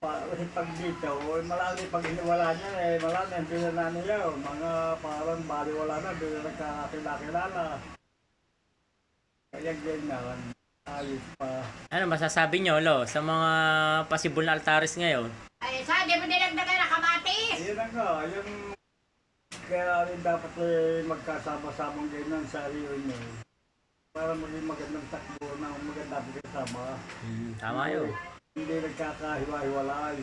Kasi pag dito, eh, marami pag iniwala niya eh, marami hindi na naniyaw. Mga parang baliwala na, hindi na nagkakakilala. Kaya ganyan, ayos pa. Ano masasabi nyo, Lo, sa mga possible na altares ngayon? Ay, sa di mo dinagdagan na kamatis. Yun na nga, yung kaya rin dapat eh, magkasama-samang ganyan sa reunion. Para maging magandang takbo ng magandang kasama. Hmm, tama yun. Hindi nagkakahiwa-hiwalay.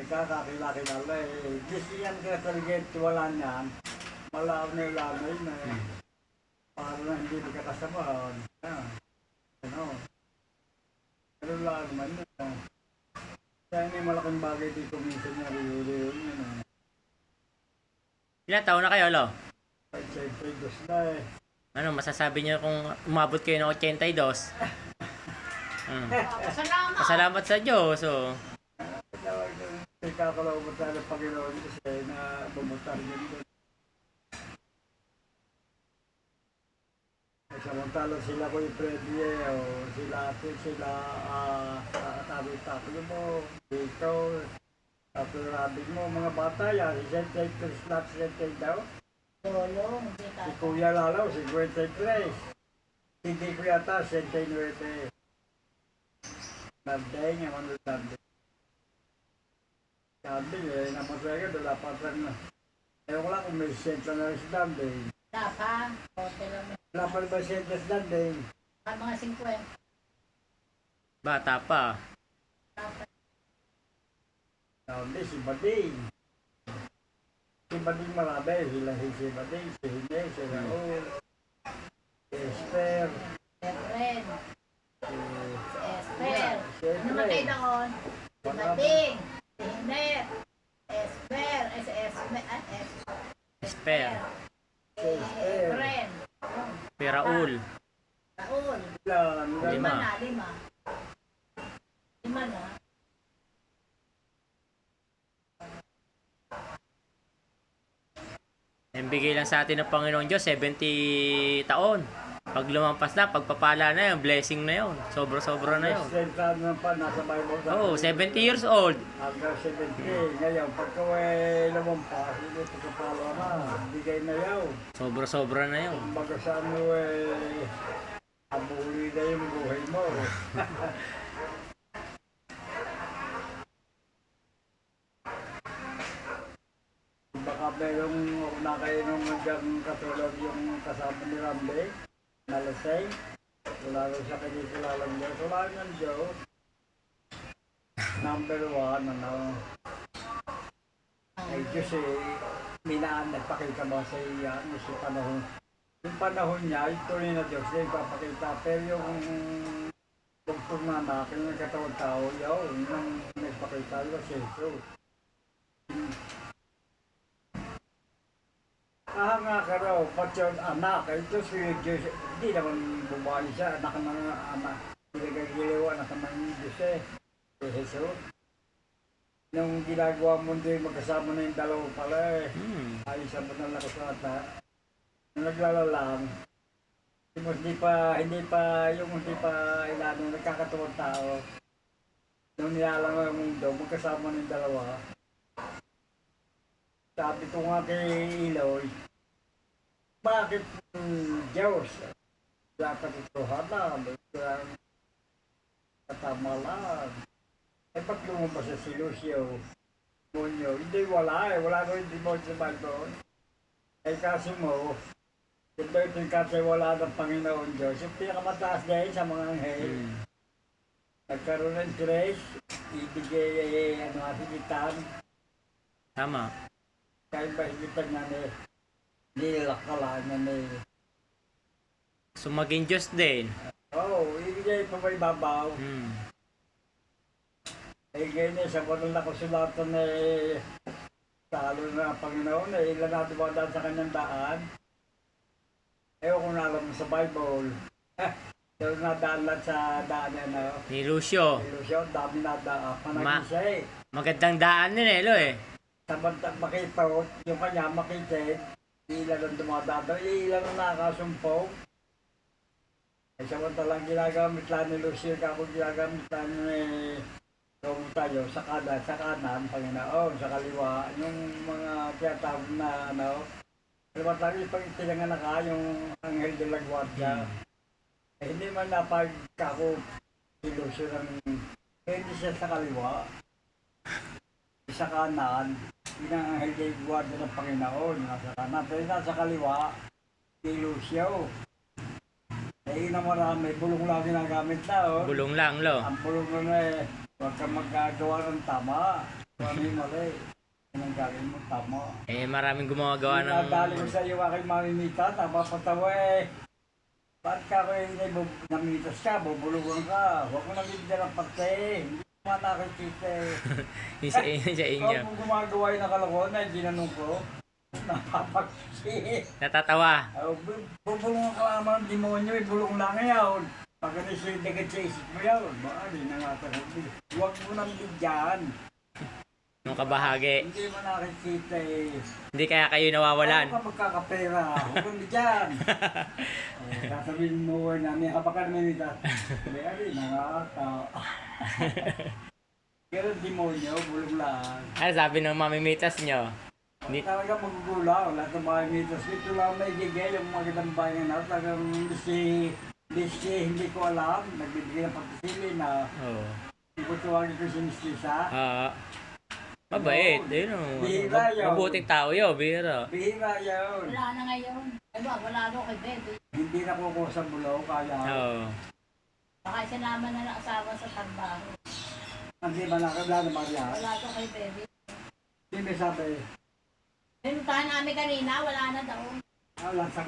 Nagkakakilala-kilala eh. Gusto yan kaya talaga yung tiwala niyan. Malaw na lamay na eh. Para na hindi magkakasamahan. Ah, ano. Pero lang naman yun. ah. Kaya may malaking bagay dito minsan na reunion yun. ah. Ilan taon na kayo, Lo? Kahit siyempre dos na eh. Ano, masasabi nyo kung umabot kayo ng 82? Salamat. Pasalamat sa Diyos, oh. Ikakalaubot tayo ng Panginoon kasi na bumutar yun doon. Samantala sila ko yung Freddy eh, o sila ate, sila uh, tabi tabi mo, dito, tapos rabig mo, mga bata yan, si Sentay Krislat, Sentay daw, Tulong. Hindi si. Kuya Lalaw, si Gwentay Tres, hindi ko yata, Sentay Nuete, Nabday nga man doon nabday. Sabi eh, wala pa rin na. Ko lang kung may senta na rin si Nabday. Dapat. Konti lang. Wala pa rin ba senta? At mga 50. Bata pa. Sabi si Bading. Si Bading marami, sila si Bading, si Hine, si Raul, si Esther, Esther. doon. Si Bating. Hinder. Esper. Esper. Esper. Si Efren. Piraul. Raul. Ilan, Lima. Lima na. Lima. Lima na. Ang bigay lang sa atin ng Panginoon Diyos, 70 taon. Pag lumampas na, pagpapala na yun, blessing na yun. Sobra-sobra na yun. Senta naman pa, nasa Bible. Oo, oh, 70 years old. Hanggang 70. Ngayon, pagka may lumampas, hindi kapalo na. Bigay na yaw. Sobra-sobra na yun. Baga sa ano eh, abuli na yung buhay mo. Baka kayo nung hanggang katulad yung kasama ni Rambe, nalasay. Wala rin sa kanya sila lang Diyos. Wala ng Diyos. Number one, ano, ay Diyos eh, minaan nagpakita ba sa iya no, sa panahon. Yung panahon niya, ito rin na Diyos na ipapakita. Pero yung doktor na nakin ng katawag tao, yun, yung nagpakita yun si Jesus. Ah, nga ka raw, pati yung anak, ito si Diyos, hindi naman bubuhay siya, anak ng anak. Hindi nagagiliw, anak ng Diyos eh, si Jesus. Nung ginagawa mo din, magkasama na yung dalawa pala eh. Hmm. Ayos sa banal na kasulatan. Nung naglalalang, yung hindi pa, hindi pa, yung hindi pa ilanong nagkakatuwang tao. Nung nilalang ang mundo, magkasama ng dalawa. Sabi ko nga kay Iloy, bakit mm, Diyos? Wala ka tutuhanan, wala katama lang. Eh, ba't lumabas sa si Lucio? Munyo, hindi wala eh, wala ko hindi mo sa Bible. Eh kasi mo, ito yung kasi wala ng Panginoon Diyos. Yung pinakamataas dahil sa mga anghel, Hmm. nagkaroon ng grace, ibigay eh, ano, hinitan, Tama. kahit ba hinitan na ni, nilakalaan na ni, So, maging Diyos din. oh, ibigay pa may babaw. Hmm. Eh, ganyan, sa banal na kasulatan eh, talo na ang Panginoon, eh, ilan natin ba daan sa kanyang daan? Ewan ko na alam sa Bible. Pero nadaan lang sa daan na ano, Ni Lucio. ilusyon, dami na daan. Ma- Panagin siya eh. Magandang daan din eh, Lo eh. Samantang makipot, yung kanya makitid, ilan ang dumadaan, ilan ang nakasumpong. Eh, samantalang ginagamit lang ni Lucio, kako ginagamit lang ni Romulo tayo sa kanan, sa kanan, Panginoon, sa kaliwa, yung mga tinatawag na ano, kaliwa tayo, pag tinangan na ka, yung Angel de la Guardia, eh, hindi man napagkako ilusyon ng, eh, hindi siya sa kaliwa, sa kanan, de la Guardia ng Panginoon, nasa kanan, pero nasa kaliwa, ilusyo. Eh, yun ang marami, bulong lang ginagamit na, oh. Bulong lang, lo. Ang pulong mo na eh, huwag kang magagawa ng tama. Ano yung mali, yun ang gagawin mo tama. Eh, maraming gumagawa ng... Nadali ko sa iyo aking mamimita, tama patawa eh. Ba't ka ko yung nabub- namitas ka, bubulugan ka. Huwag mo nabibigyan ng pati. Hindi mo nga nakikita eh. Sa, sa inyo. Kung gumagawa yung nakalokohan na ginanong ko, napapagsi. Natatawa. Bu- bubulong ka naman ng demonyo, eh, bulong lang yaw. Pag ano siya dagat sa isip mo yaw, baka di na nga. Huwag mo nang bigyan. Nung kabahagi. Hindi mo nakikita eh. Hindi kaya kayo nawawalan. Paano ka magkakapera? Huwag mo bigyan. eh, sasabihin mo na may hapakan mo nito. Hindi, ali, nakaka. Pero demonyo, bulong lang. Ano sabi ng mamimitas nyo? Hindi, Talaga magugulang, lahat ng mga mitos. Ito lang may gigay yung mga gandang bayan na talagang si, si, hindi ko alam, nagbibigay ng pagkasili na oh. hindi ko si Miss Lisa. Ah. mabait. Ayun o. Bihira yun. Mabuting tao yun, bihira. Bihira yun. Wala na ngayon. Ay ba, wala daw kay Bebe. Hindi na kukuha sa bulaw, kaya Oo. Baka sinama na ng asawa sa trabaho. hindi ba nakabla na Maria. Wala daw kay Bebe. Hindi may sabi, Pinuntahan namin kanina, wala na daw. wala sa